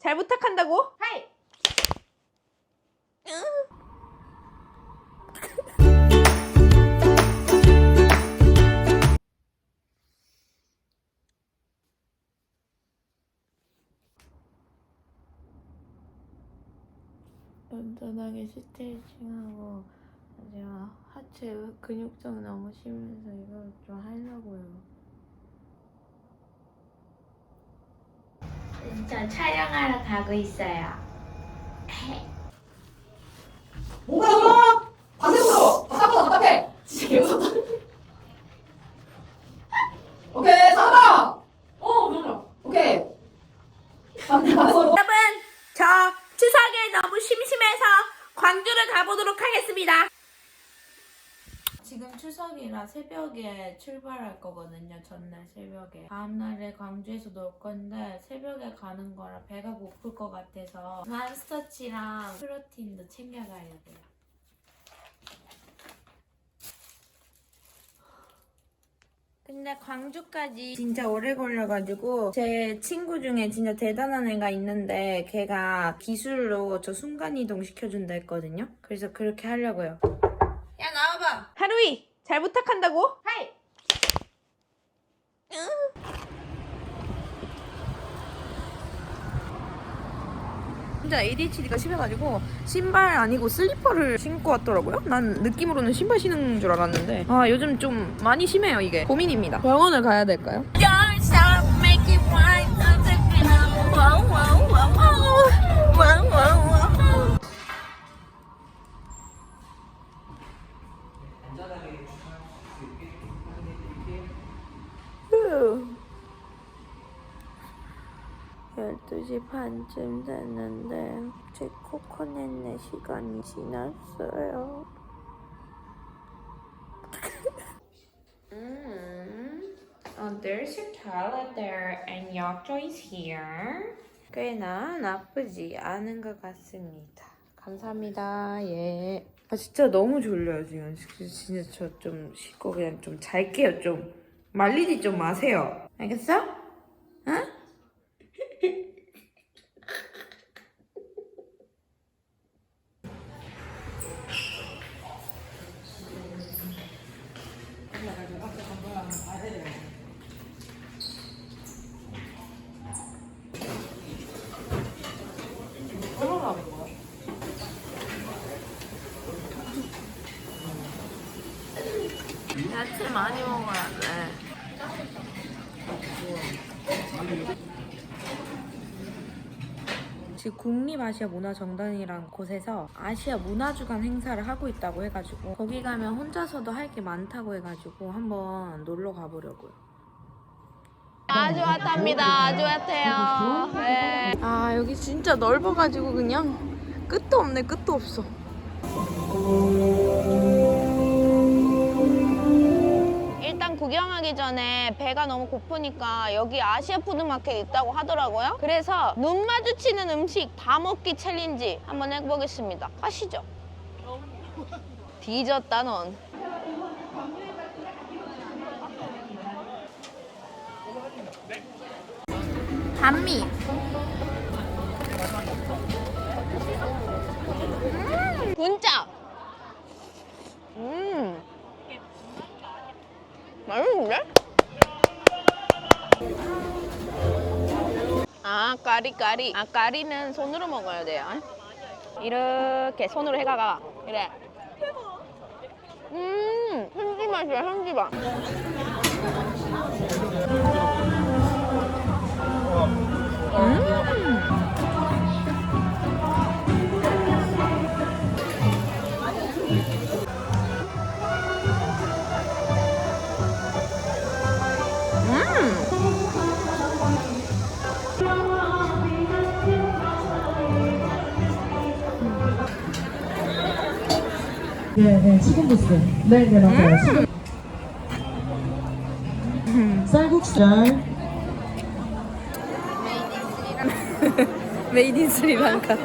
잘 부탁한다고? 하이. 쫀쫀하게 스트레칭하고 제가 하체 근육통 너무 심해서 이거 좀 하려고요. 저 촬영하러 가고 있어요. 뭐라고? 반대로. 답답하다 답답해. 진짜 개무섭다. 오케이 잘한다. 어 그럼요. 오케이. 반대 반대로. 여러분, 저 추석에 너무 심심해서 광주를 가보도록 하겠습니다. 지금 추석이라 새벽에 출발할 거거든요. 전날 새벽에. 다음날에 광주에서 놀 건데 새벽에 가는 거라 배가 고플 것 같아서 맘스터치랑 프로틴도 챙겨가야 돼요. 근데 광주까지 진짜 오래 걸려가지고 제 친구 중에 진짜 대단한 애가 있는데 걔가 기술로 저 순간이동 시켜준다 했거든요. 그래서 그렇게 하려고요. 하위 잘 부탁한다고 하이 혼자 ADHD가 심해가지고 신발 아니고 슬리퍼를 신고 왔더라고요. 난 느낌으로는 신발 신은 줄 알았는데 아 요즘 좀 많이 심해요 이게 고민입니다. 병원을 가야 될까요? 야! 12시 반쯤 됐는데 제 코코넷네 시간이 지났어요. 음, oh, there's a toilet there and Yakjo is here. 꽤나 나쁘지 않은 것 같습니다. 감사합니다. 예. 아 진짜 너무 졸려요 지금. 진짜 저 좀 쉬고 그냥 좀 잘게요 좀. 말리지 좀 마세요. 알겠어? 야채 많이 먹어야 돼. 지금 국립아시아 문화정당이라는 곳에서 아시아 문화주간 행사를 하고 있다고 해가지고 거기 가면 혼자서도 할 게 많다고 해가지고 한번 놀러 가보려고요. 아주 핫합니다. 아주 핫해요. 네. 아 여기 진짜 넓어가지고 그냥 끝도 없네. 끝도 없어. 구경하기 전에 배가 너무 고프니까 여기 아시아 푸드마켓 있다고 하더라고요. 그래서 눈 마주치는 음식 다 먹기 챌린지 한번 해보겠습니다. 가시죠. 뒤졌다 넌. 반미. 음, 군짜. 음. 맛있는데? 아 까리 까리. 아 까리는 손으로 먹어야 돼요. 이렇게 손으로 해가가. 이래. 음 현지 맛이야 현지 맛. 음. 네, 네, 치킨부스. 네, 네, 맞아요. 치킨. 쌀국수. 메이드 인 스리랑카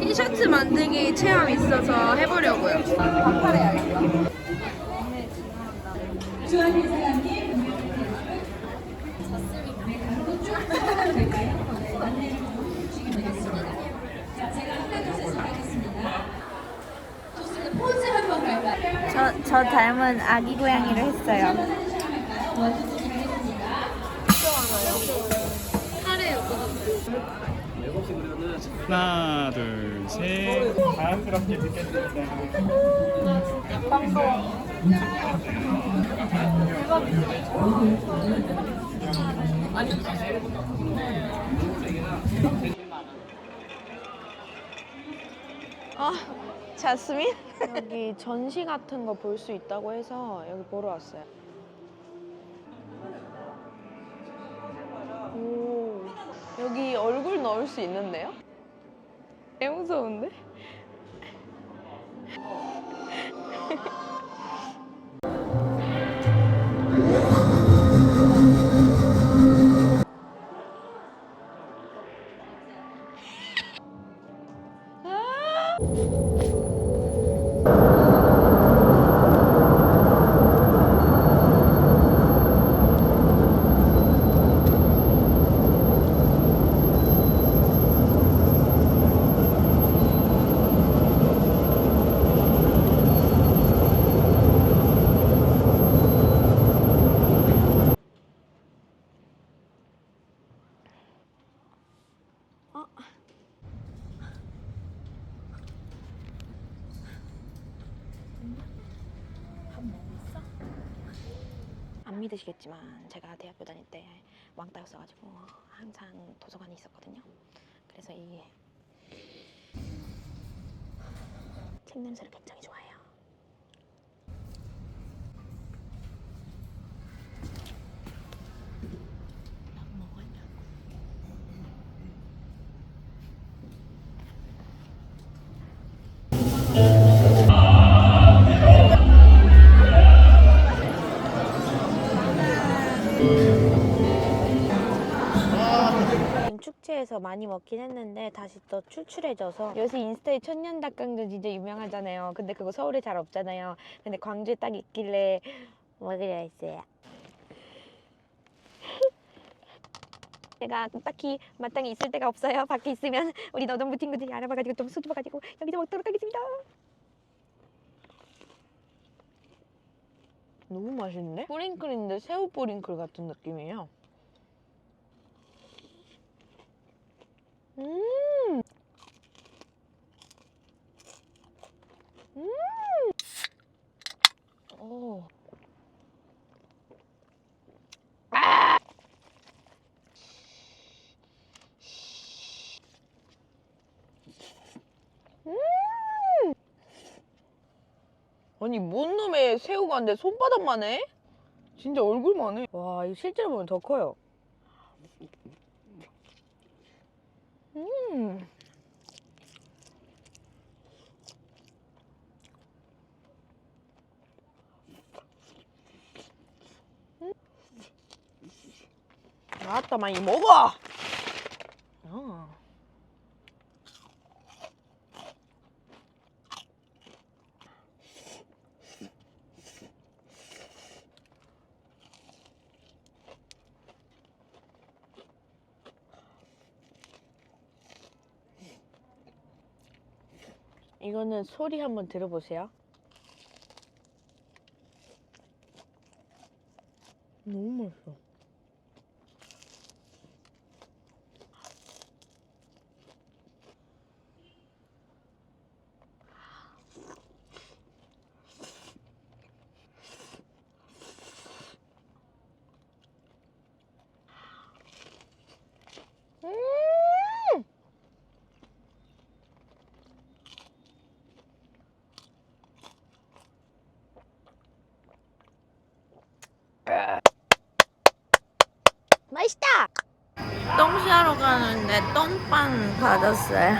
티셔츠 포즈 만들기 체험 있어서 해보려고요. 포즈 한번 갈까요? 저, 저 닮은 아기 고양이를 했어요. 하나, 둘, 셋. 자연스럽게 듣겠습니다. 아, 자스민? 여기 전시 같은 거 볼 수 있다고 해서 여기 보러 왔어요. 오, 여기 얼굴 넣을 수 있는데요? 개 무서운데? 안 믿으시겠지만 제가 대학교 다닐 때 왕따였어가지고 항상 도서관에 있었거든요. 그래서 이 책 냄새를 굉장히 좋아해요. 축제에서 많이 먹긴 했는데 다시 또 출출해져서 요새 인스타에 천년 닭강정 진짜 유명하잖아요. 근데 그거 서울에 잘 없잖아요. 근데 광주에 딱 있길래 먹으려 했어요. 제가 딱히 마땅히 있을 데가 없어요. 밖에 있으면 우리 너동부 친구들이 알아봐가지고 좀 수줍어가지고 여기서 먹도록 하겠습니다. 너무 맛있네? 뿌링클인데 새우 뿌링클 같은 느낌이에요. 음. 아니 뭔 놈의 새우가 내 손바닥만 해? 진짜 얼굴만 해. 와 이거 실제로 보면 더 커요. 음. 아따 많이 먹어. 어. 이거는 소리 한번 들어보세요. 너무 맛있어. 음! 맛있다. 똥 쉬하러 가는데 똥빵 받았어요.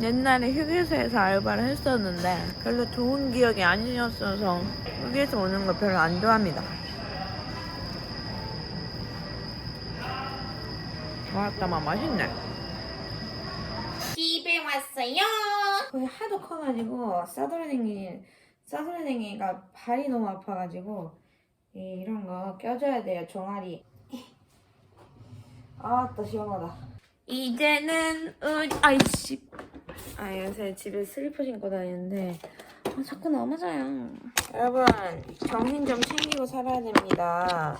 옛날에 휴게소에서 알바를 했었는데 별로 좋은 기억이 아니었어서 휴게소 오는 거 별로 안 좋아합니다. 마 맛있네. 집 왔어요. 거기 하도 커가지고 싸돌아댕기 싸돌아댕기가 발이 너무 아파가지고 이- 이런 거 껴줘야 돼요 종아리. 아따 시원하다. 이제는 은 아이씨. 아 요새 집에 슬리퍼 신고 다니는데 아, 자꾸 넘어져요. 여러분 정신 좀 챙기고 살아야 됩니다.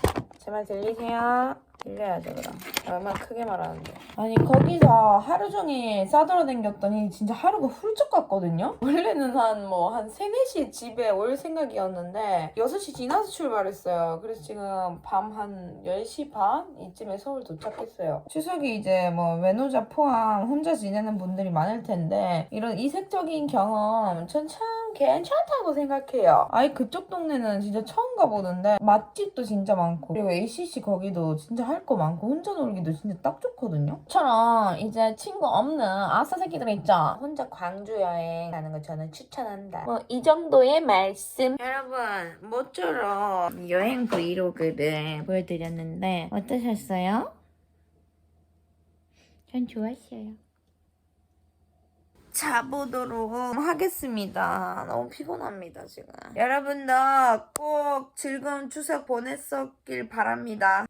제 말 들리세요? 들려야죠 그럼. 얼마나 크게 말하는데. 아니 거기서 하루 종일 싸돌아 댕겼더니 진짜 하루가 훌쩍 갔거든요? 원래는 한 뭐 한 3, 4시에 집에 올 생각이었는데 6시 지나서 출발했어요. 그래서 지금 밤 한 10시 반 이쯤에 서울 도착했어요. 추석이 이제 뭐 외노자 포함 혼자 지내는 분들이 많을 텐데 이런 이색적인 경험 전참 괜찮다고 생각해요. 아예 그쪽 동네는 진짜 처음 가보는데 맛집도 진짜 많고 그리고 ACC 거기도 진짜 할 거 많고 혼자 놀기도 진짜 딱 좋거든요. 저처럼 이제 친구 없는 아싸 새끼들 있죠. 혼자 광주 여행 가는 거 저는 추천한다. 뭐 이 정도의 말씀. 여러분 모쪼록 여행 브이로그를 보여드렸는데 어떠셨어요? 전 좋았어요. 자보도록 하겠습니다. 너무 피곤합니다, 지금. 여러분도 꼭 즐거운 추석 보냈었길 바랍니다.